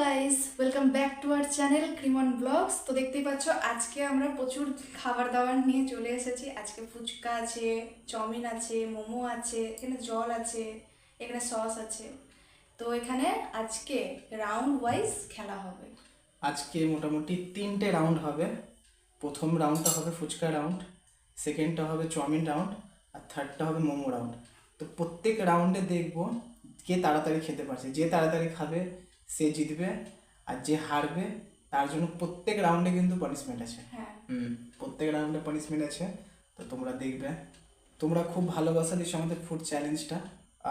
Guys welcome back to our channel ক্রিমন blogs তো দেখতেই পাচ্ছ, আজকে আমরা প্রচুর খাবার দাবার নিয়ে চলে এসেছি। আজকে ফুচকা আছে, চাউমিন আছে, মোমো আছে, এখানে জল আছে, এখানে সস আছে। তো এখানে আজকে রাউন্ড ওয়াইজ খেলা হবে। আজকে মোটামুটি তিনটে রাউন্ড হবে। প্রথম রাউন্ডটা হবে ফুচকা রাউন্ড সেকেন্ডটা হবে চাউমিন রাউন্ড আর থার্ডটা হবে মোমো রাউন্ড তো প্রত্যেক রাউন্ডে দেখব কে তাড়াতাড়ি খেতে পারছে। যে তাড়াতাড়ি খাবে সে জিতবে আর যে হারবে তার জন্য প্রত্যেক রাউন্ডে কিন্তু পানিশমেন্ট আছে। হ্যাঁ। হুম প্রত্যেক রাউন্ডে পানিশমেন্ট আছে। তো তোমরা দেখবে। তোমরা খুব ভালোবাসা দিচ্ছ আমাদের ফুড চ্যালেঞ্জটা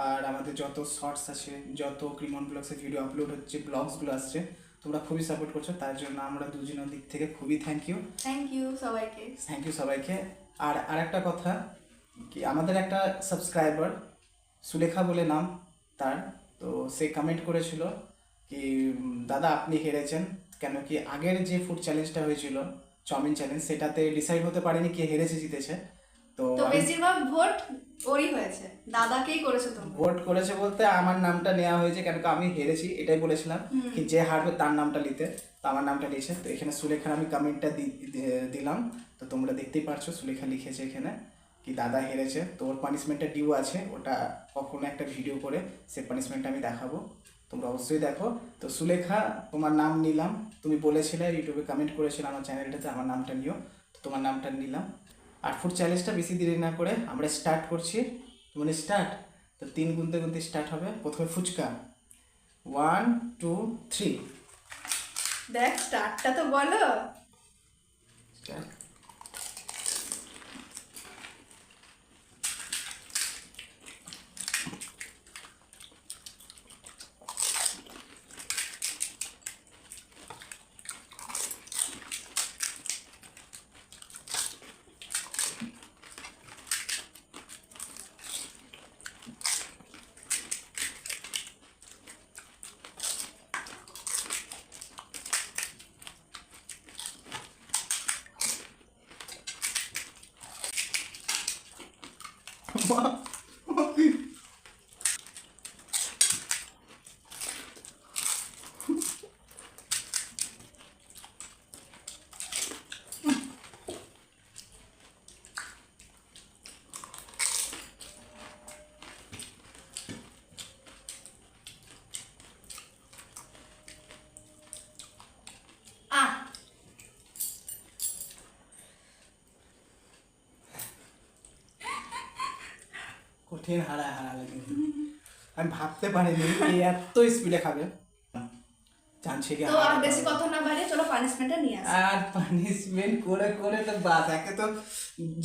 আর আমাদের যত শর্টস আছে যত ক্রিমন ব্লগসে ভিডিও আপলোড হচ্ছে ব্লগসগুলো আসছে তোমরা খুবই সাপোর্ট করছ। তার জন্য আমরা দুজনের দিক থেকে খুবই থ্যাংক ইউ থ্যাংক ইউ সবাইকে। থ্যাংক ইউ সবাইকে। আর আরেকটা কথা কি আমাদের একটা সাবস্ক্রাইবার সুলেখা বলে নাম তার তো সে কমেন্ট করেছিল কি দাদা আপনি হেরেছেন। কেন কি আগের যে ফুড চ্যালেঞ্জটা হয়েছিল চাউমিন চ্যালেঞ্জ সেটাতে ডিসাইড হতে পারেনি কে হেরেছে জিতেছে। তো তো বেশিরভাগ ভোট ওরই হয়েছে। দাদাকেই করেছ তোমরা। ভোট করেছে বলতে আমার নামটা নেওয়া হয়েছে কেন আমি হেরেছি এটাই বলেছিলাম। কি যে হারবে তার নামটা নিতে তো আমার নামটা নিয়েছে। তো এখানে সুলেখার আমি কমেন্টটা দিলাম। তো তোমরা দেখতেই পারছ সুলেখা লিখেছে এখানে কি দাদা হেরেছে। তো ওর পানিশমেন্টটা ডিউ আছে ওটা কখনো একটা ভিডিও করে সে পানিশমেন্টটা আমি দেখাবো। তোমরা অবশ্যই দেখো। তো সুলেখা তোমার নাম নিলাম। তুমি বলেছিলে ইউটিউবে কমেন্ট করেছিলে আমার চ্যানেলটাতে আমার নামটা নিও। তো তোমার নামটা নিলাম। আর ফুড চ্যালেঞ্জটা বেশি দেরি না করে আমরা স্টার্ট করছি। মানে স্টার্ট তো তিন গুনতে গুনতে স্টার্ট হবে। প্রথমে ফুচকা। ওয়ান টু থ্রি দেখ স্টার্টটা তো বলো। আহ হারা কিন্তু আমি ভাবতে পারিনি এত স্পিডে খাবে। জানছে কি তো আর বেশি কথা না বাড়িয়ে চলো পানিশমেন্টটা নিয়ে আসি। আর পানিশমেন্ট করে করে তো বাস। একে তো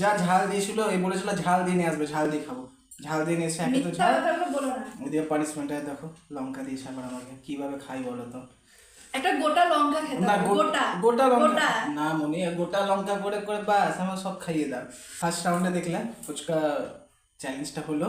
যা ঝাল দিয়েছিল এই বলেছিল ঝাল দিয়ে নিয়ে আসবে ঝাল দিয়ে খাব। ঝাল দিয়ে নিয়ে এসে একে তো ঝাল কথাগুলো বলো না। ওদিকে পানিশমেন্টটা দেখো লঙ্কা দিয়েছে আবার আমাকে। কীভাবে খাই বলো তো? একটা গোটা লঙ্কা খেতে না গোটা গোটা লঙ্কা। না মনে গোটা লঙ্কা করে করে বাস আমার সব খাইয়ে দাও। ফার্স্ট রাউন্ডে দেখলাম ফুচকা চ্যালেঞ্জটা হলো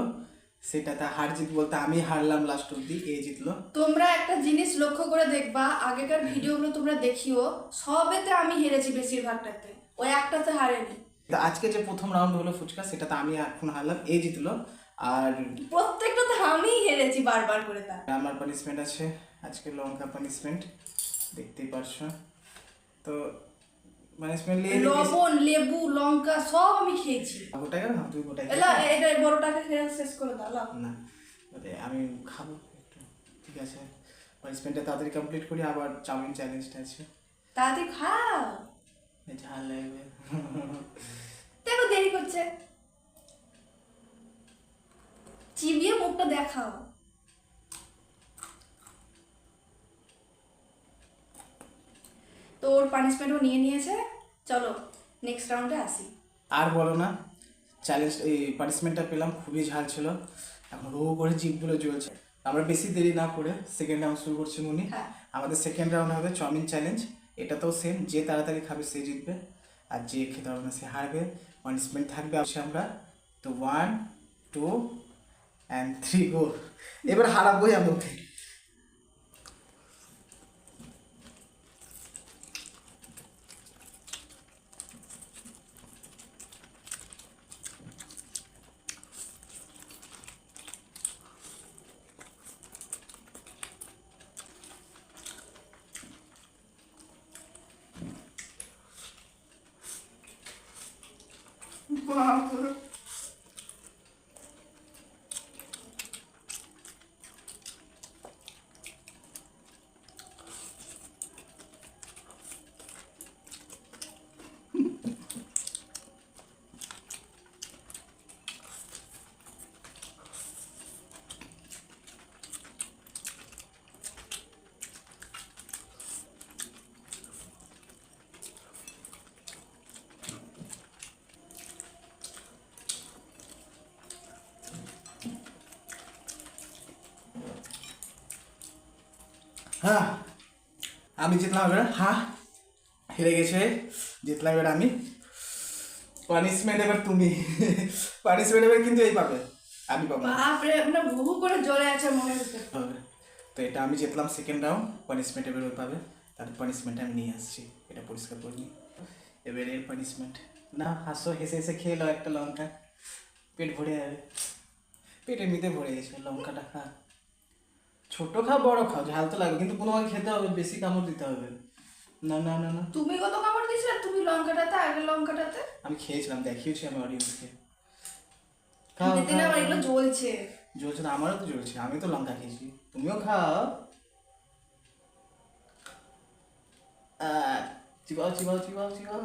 সেটাতে হার জিত বলতে আমি হারলাম লাস্ট অব্দি এ জিতলো। তোমরা একটা জিনিস লক্ষ্য করে দেখবা আগেকার ভিডিওগুলো তোমরা দেখিও সবেতে আমি হেরেছি বেশিরভাগটাতে ওই একটাতে হারেনি। তো আজকে যে প্রথম রাউন্ড হলো ফুচকা সেটাতে আমি এখন হারলাম এ জিতলো আর প্রত্যেকটাতে আমিই হেরেছি বারবার করে তা। আমার পানিশমেন্ট আছে আজকে লঙ্কা পানিশমেন্ট দেখতেই পারছ। তো পানিশমেন্ট নিয়ে লবণ লেবু লঙ্কা সব আমি খেয়েছি। গোটা গেল তুই গোটা এলা এটা বড়টাকে শেষ করে দাও না আমি খাব ঠিক আছে। পানিশমেন্টটা তাড়াতাড়ি কমপ্লিট করি আবার চাউমিন চ্যালেঞ্জটা আছে। তাড়াতাড়ি খাও। ঝাল লাগবে। দেখো দেরি করছে। চিবিয়ে মুখটা দেখাও তো ওর পানিশমেন্টও নিয়ে নিয়েছে। চলো নেক্সট রাউন্ডে আসি। আর বলো না চ্যালেঞ্জ এই পানিশমেন্টটা পেলাম খুবই ঝাল ছিল। এখন রো করে জিপগুলো জ্বলছে। আমরা বেশি দেরি না করে সেকেন্ড রাউন্ড শুরু করছি মুনি। হ্যাঁ। আমাদের সেকেন্ড রাউন্ড হবে চাউমিন চ্যালেঞ্জ এটা তো সেম যে তাড়াতাড়ি খাবে সে জিতবে। আর যে খেতে পারবে না সে হারবে। পানিশমেন্ট থাকবে আসে আমরা। তো one two and three go এবার হারাবোই আমি ওকে বাবা। হ্যাঁ আমি জিতলাম এবার। হ্যাঁ হেরে গেছে জিতলাম এবার আমি। পানিশমেন্ট এবার তুমি। পানিশমেন্ট এবার কিন্তু এই পাবে। আমি পাবো। বাপরে মানে বহু করে জ্বলে আছে মনে হচ্ছে তো এটা আমি জিতলাম সেকেন্ড রাউন্ড পানিশমেন্ট এবার ওই পাবে। তাদের পানিশমেন্ট আমি নিয়ে আসছি। এটা পরিষ্কার করে নিই। এবার এর পানিশমেন্ট না হাসো হেসে হেসে খেয়ে নাও একটা লঙ্কা। পেট ভরে যাবে। পেট এমনিতে ভরে গেছে লঙ্কাটা খা ছোট খাও বড় খাও ঝাল তো লাগে। কিন্তু কোনো খেতে হবে বেশি কামড় দিতে হবে। না না না না। তুমি কত কাপড় দিয়েছিলে তুমি লঙ্কাটাতে আগে লঙ্কাটাতে? আমি খেয়েছিলাম দেখিয়েছি আমি অডিয়েন্সকে দিতে না আমার এগুলো জ্বলছে। জ্বলছে না আমারও তো জ্বলছে আমি তো লঙ্কা খেয়েছি। তুমিও খাও। চিবাও চিবাও চিবাও চিবাও।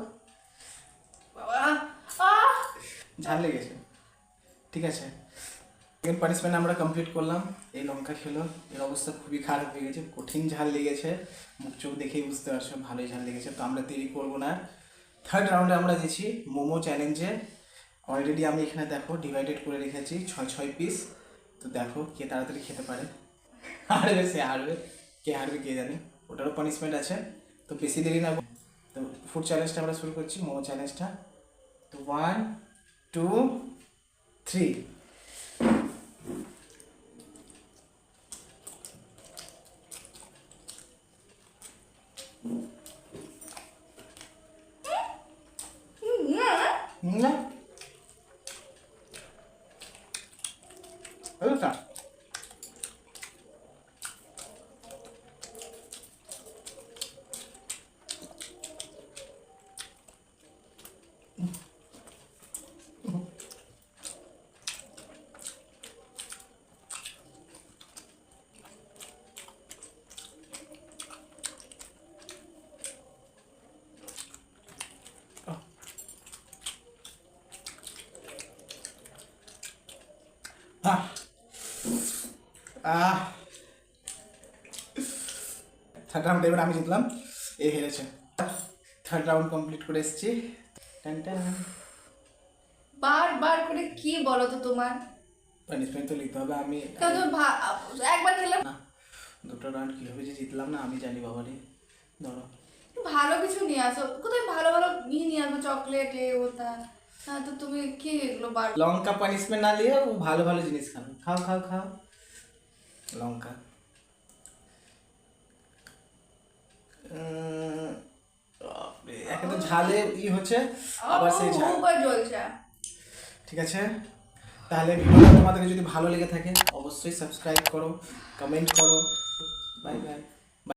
বাবা আহ! ঝাল লেগেছে। ঠিক আছে। সেকেন্ড পানিশমেন্ট আমরা কমপ্লিট করলাম। এই লঙ্কা খেলো। এর অবস্থা খুবই খারাপ হয়ে গেছে। কঠিন ঝাল লেগেছে। মুখ চোখ দেখেই বুঝতে পারছ, ভালোই ঝাল লেগেছে। তো আমরা দেরি করব না। থার্ড রাউন্ডে আমরা দিচ্ছি মোমো চ্যালেঞ্জে অলরেডি আমি এখানে দেখো ডিভাইডেড করে রেখেছি, ছয় ছয় পিস তো দেখো কে তাড়াতাড়ি খেতে পারে। হারবে সে হারবে। কে হারবে কে জানে। ওটারও পানিশমেন্ট আছে। তো বেশি দেরি না। তো ফুড চ্যালেঞ্জটা আমরা শুরু করছি, মোমো চ্যালেঞ্জটা তো one two three 还有啥 third round এবার আমি জিতলাম। এ হেরেছে। থার্ড রাউন্ড কমপ্লিট করে এসেছি। বারবার করে কি বলো তো তোমার? পানিশমেন্ট তো নিতে হবে আমি একবার খেলাম না দুটো রাউন্ড কীভাবে যে জিতলাম না আমি জানি বাবারে। ধরো। ভালো কিছু নিয়ে আসো। কোথায় ভালো ভালো নিয়ে নিয়ে আসব? চকলেট এ ওটা। হ্যাঁ তো তুমি কি এগুলো বার লঙ্কা পানিশমেন্ট না দিয়ে ভালো ভালো জিনিস খাবে খাও খাও খাও। লঙ্কা। উম, একে তো ঝালে ই হচ্ছে আবার সেই ঝাল। ঠিক আছে? তাহলে ভিডিওটা তোমাদের যদি ভালো লেগে থাকে অবশ্যই সাবস্ক্রাইব করো কমেন্ট করো। Bye bye